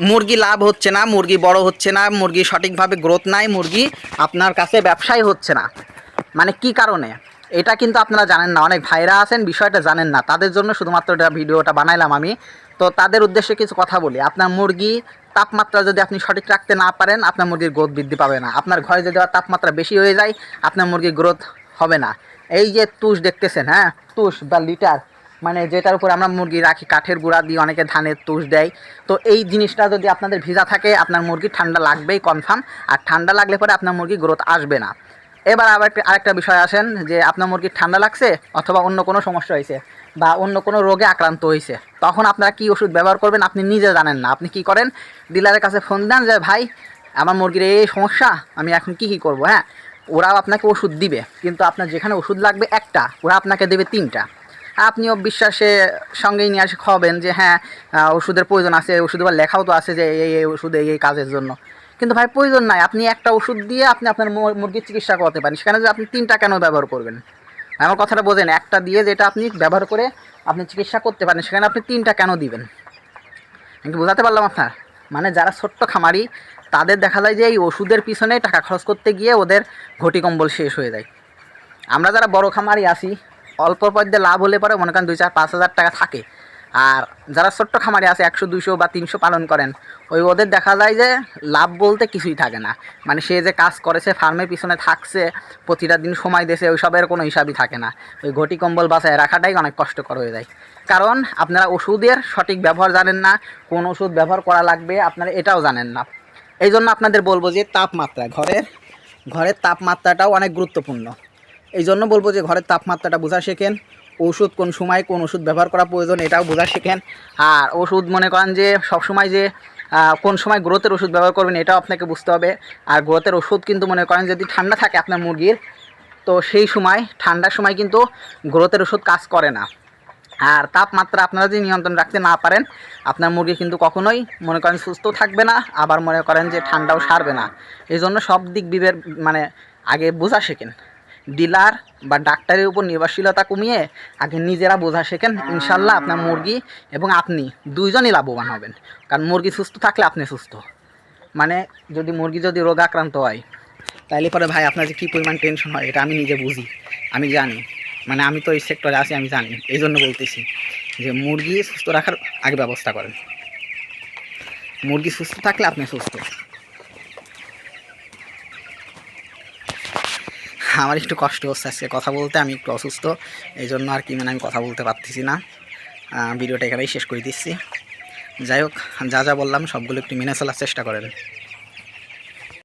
মুরগি লাভ হচ্ছে না, মুরগি বড় হচ্ছে না, মুরগি সঠিকভাবে গ্রোথ নাই, মুরগি আপনার কাছে ব্যবসায় হচ্ছে না। মানে কি কারণে? এটা কিন্তু আপনারা জানেন না, অনেক ভাইরা আছেন, বিষয়টা জানেন না। তাদের জন্য শুধুমাত্র এটা ভিডিওটা বানাইলাম আমি। তো তাদের উদ্দেশ্যে কিছু কথা বলি। আপনার মুরগি তাপমাত্রা যদি আপনি সঠিক রাখতে না পারেন, আপনার মুরগির গ্রোথ বৃদ্ধি পাবে না। আপনার ঘরে যদি তাপমাত্রা বেশি হয়ে যায়, আপনার মুরগির গ্রোথ হবে না। এই যে তুষ দেখতেছেন হ্যাঁ? তুষ বা লিটার। মানে যেটার উপর আমরা মুরগি রাখি, কাঠের গুঁড়া দিয়ে অনেকে ধানের তুষ দেয়। তো এই জিনিসটা যদি আপনাদের ভিজা থাকে, আপনার মুরগি ঠান্ডা লাগবেই কনফার্ম আর ঠান্ডা লাগলে পরে আপনার মুরগি গ্রোথ আসবে না। এবার আবার আরেকটা বিষয় আসেন, যে আপনার মুরগির ঠান্ডা লাগছে অথবা অন্য কোনো সমস্যা হয়েছে বা অন্য কোনো রোগে আক্রান্ত হয়েছে, তখন আপনারা কি ওষুধ ব্যবহার করবেন আপনি নিজে জানেন না। আপনি কি করেন ডিলারের কাছে ফোন দেন, যে ভাই, আমার মুরগির এই সমস্যা, আমি এখন কি কি করব হ্যাঁ? ওরাও আপনাকে ওষুধ দিবে, কিন্তু আপনার যেখানে ওষুধ লাগবে একটা, ওরা আপনাকে দেবে তিনটা। আপনিও বিশ্বাসে সঙ্গেই নিয়ে আসে খাওয়াবেন যে হ্যাঁ ওষুধের প্রয়োজন আছে, ওষুধ আবার লেখাও তো আছে যে, এই এই ওষুধ, এই এই কাজের জন্য। কিন্তু ভাই, প্রয়োজন নাই। আপনি একটা ওষুধ দিয়ে আপনি আপনার মুরগির চিকিৎসা করতে পারেন। সেখানে যে আপনি তিনটা কেন ব্যবহার করবেন? আমার কথাটা বোঝেন, একটা দিয়ে যেটা আপনি ব্যবহার করে আপনি চিকিৎসা করতে পারেন, সেখানে আপনি তিনটা কেন দিবেন? আমি বোঝাতে পারলাম আপনার? মানে যারা ছোট্ট খামারি, তাদের দেখা যায় যে এই ওষুধের পিছনে টাকা খরচ করতে গিয়ে ওদের ঘটি কম্বল শেষ হয়ে যায়। আমরা যারা বড় খামারি আছি অল্প পর্যায়ে লাভ হলে পরে মনে করেন দুই চার পাঁচ হাজার টাকা থাকে। আর যারা ছোট্ট খামারি আছে, একশো, দুইশো বা তিনশো পালন করেন, ওই ওদের দেখা যায় যে লাভ বলতে কিছুই থাকে না। মানে সে যে কাজ করেছে ফার্মের পিছনে থাকছে, প্রতিটা দিন সময় দিয়েছে ওই সবের কোনো হিসাবই থাকে না। ওই ঘটি কম্বল বাসায় রাখাটাই অনেক কষ্টকর হয়ে যায়। কারণ আপনারা ওষুধের সঠিক ব্যবহার জানেন না, কোন ওষুধ ব্যবহার করা লাগবে, আপনারা এটাও জানেন না। এই জন্য আপনাদের বলব যে, তাপমাত্রা, ঘরের ঘরের তাপমাত্রাটাও অনেক গুরুত্বপূর্ণ। এই জন্য বলব যে ঘরের তাপমাত্রাটা বোঝা শেখেন। ওষুধ কোন সময় কোন ওষুধ ব্যবহার করা প্রয়োজন এটাও বোঝা শেখেন। আর ওষুধ মনে করেন যে সব সময় যে কোন সময় গ্রোথের ওষুধ ব্যবহার করবেন এটাও আপনাকে বুঝতে হবে। আর গ্রোথের ওষুধ কিন্তু মনে করেন যদি ঠান্ডা থাকে আপনার মুরগির, তো সেই সময়, ঠান্ডার সময় কিন্তু গ্রোথের ওষুধ কাজ করে না। আর তাপমাত্রা আপনারা যদি নিয়ন্ত্রণ রাখতে না পারেন, আপনার মুরগি কিন্তু কখনোই মনে করেন সুস্থ থাকবে না, আবার মনে করেন যে ঠান্ডাও সারবে না। এই জন্য সব দিক বিবের মানে আগে বোঝা শেখেন। ডিলার বা ডাক্তারের উপর নির্ভরশীলতা কমিয়ে আগে নিজেরা বোঝা শেখেন, ইনশাল্লাহ আপনার মুরগি এবং আপনি দুইজনই লাভবান হবেন। কারণ মুরগি সুস্থ থাকলে আপনি সুস্থ। মানে যদি মুরগি যদি রোগ আক্রান্ত হয়, তাইলে পরে ভাই আপনার যে কী পরিমাণ টেনশন হয়, এটা আমি নিজে বুঝি, আমি জানি। মানে আমি তো এই সেক্টরে আছি, আমি জানি। এই জন্য বলতেছি যে মুরগি সুস্থ রাখার আগে ব্যবস্থা করেন। মুরগি সুস্থ থাকলে আপনি সুস্থ। আমার একটু কষ্ট হচ্ছে আজকে কথা বলতে, আমি একটু অসুস্থ এই জন্য আর কি মানে আমি কথা বলতে পারতেছি না। ভিডিওটা এখানেই শেষ করে দিচ্ছি। যাই হোক, যা যা বললাম সবগুলো একটু মেনে চলার চেষ্টা করেন।